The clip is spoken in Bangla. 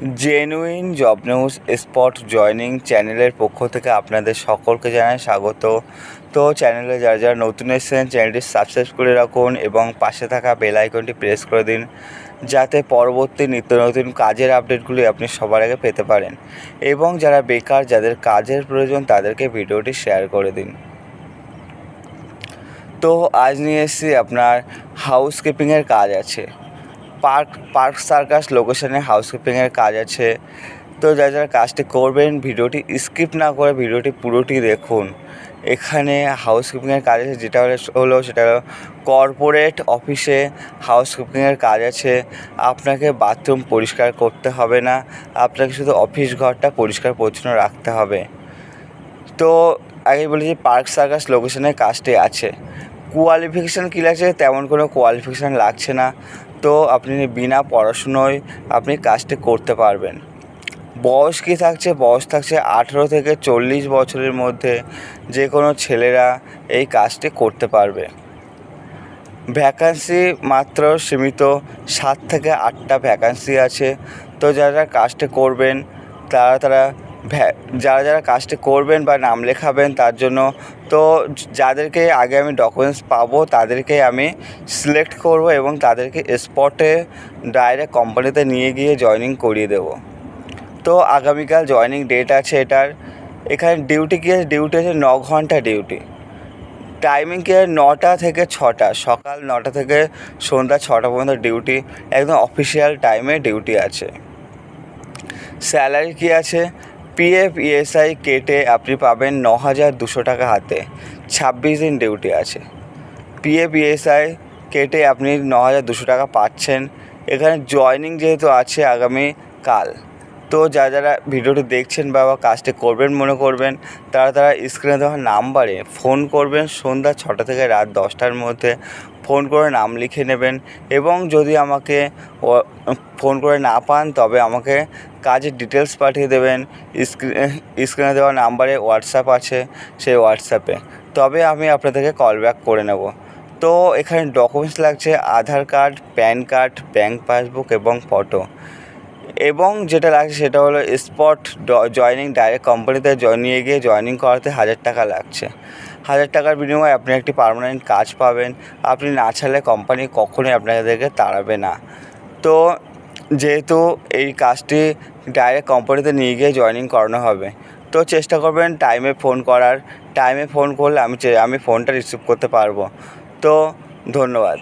Genuine job news spot joining চ্যানেলের পক্ষ থেকে আপনাদের সকলকে জানাই স্বাগত। তো চ্যানেলে যারা যারা নতুন এসেছেন চ্যানেলটি সাবস্ক্রাইব করে রাখুন এবং পাশে থাকা বেল আইকনটি প্রেস করে দিন, যাতে পরবর্তী নিত্য নতুন কাজের আপডেটগুলি আপনি সবার আগে পেতে পারেন এবং যারা বেকার, যাদের কাজের প্রয়োজন তাদেরকে ভিডিওটি শেয়ার করে দিন। তো আজ নিয়ে এসেছি আপনার হাউসকিপিংয়ের কাজ আছে। পার্ক পার্ক সার্কাস লোকেশনে হাউসকিপিংয়ের কাজ আছে। তো যারা যারা কাজটি করবেন, ভিডিওটি স্কিপ না করে ভিডিওটি পুরোটি দেখুন। এখানে হাউসকিপিংয়ের কাজ আছে, যেটা হলো সেটা হলো কর্পোরেট অফিসে হাউসকিপিংয়ের কাজ আছে। আপনাকে বাথরুম পরিষ্কার করতে হবে না, আপনাকে শুধু অফিস ঘরটা পরিষ্কার পরিচ্ছন্ন রাখতে হবে। তো আগে বলেছি, পার্ক সার্কাস লোকেশনে কাজটি আছে। কোয়ালিফিকেশান কী লাগছে? তেমন কোনো কোয়ালিফিকেশান লাগছে না। তো আপনি বিনা পড়াশুনোয় আপনি কাজটি করতে পারবেন। বয়স কী থাকছে? বয়স থাকছে আঠেরো থেকে চল্লিশ বছরের মধ্যে যে কোনো ছেলেরা এই কাজটি করতে পারবে। ভ্যাকান্সি মাত্র সীমিত, সাত থেকে আটটা ভ্যাকান্সি আছে। তো যারা কাজটি করবেন, তারা তারা যারা যারা কাজটি করবেন বা নাম লেখাবেন তার জন্য, তো যাদেরকে আগে আমি ডকুমেন্টস পাবো তাদেরকে আমি সিলেক্ট করব এবং তাদেরকে স্পটে ডাইরেক্ট কোম্পানিতে নিয়ে গিয়ে জয়েনিং করিয়ে দেবো। তো আগামীকাল জয়েনিং ডেট আছে এটার। এখানে ডিউটি কি আছে ডিউটি আছে ন ঘণ্টা ডিউটি টাইমিং কি নটা থেকে ছটা, সকাল নটা থেকে সন্ধ্যা ছটা পর্যন্ত ডিউটি একদম অফিসিয়াল টাইমে ডিউটি আছে। স্যালারি কী আছে? পিএফ ইএসআই কেটে আপনি পাবেন ন হাজার দুশো টাকা হাতে। ছাব্বিশ দিন ডিউটি আছে। পিএফ ইএসআই কেটে আপনি ন হাজার দুশো টাকা পাচ্ছেন। এখানে জয়নিং যেহেতু আছে আগামী কাল। তো যারা যারা ভিডিওটি দেখছেন বা কাজটি করবেন মনে করবেন, তারা তারা স্ক্রিনে দেওয়া নাম্বারে ফোন করবেন। সন্ধ্যা ছটা থেকে রাত দশটার মধ্যে ফোন করে নাম লিখে নেবেন এবং যদি আমাকে ফোন করে না পান, তবে আমাকে কাজের ডিটেলস পাঠিয়ে দেবেন স্ক্রিনে স্ক্রিনে দেওয়া নাম্বারে হোয়াটসঅ্যাপ আছে সেই হোয়াটসঅ্যাপে তবে আমি আপনাদেরকে কল ব্যাক করে নেব। তো এখানে ডকুমেন্টস লাগছে, Aadhaar card pan card bank passbook এবং ফটো এবং যেটা লাগছে সেটা হলো স্পট জয়নিং ডাইরেক্ট কোম্পানিতে নিয়ে গিয়ে জয়নিং করাতে হাজার টাকা লাগছে। হাজার টাকার বিনিময়ে আপনি একটি পার্মানেন্ট কাজ পাবেন। আপনি না ছাড়লে কোম্পানি কখনোই আপনাদেরকে তাড়াবে না। তো যেহেতু এই কাজটি ডাইরেক্ট কোম্পানিতে নিয়ে গিয়ে জয়নিং করানো হবে। তো চেষ্টা করবেন টাইমে ফোন করার। টাইমে ফোন করলে আমি আমি ফোনটা রিসিভ করতে পারব। তো ধন্যবাদ।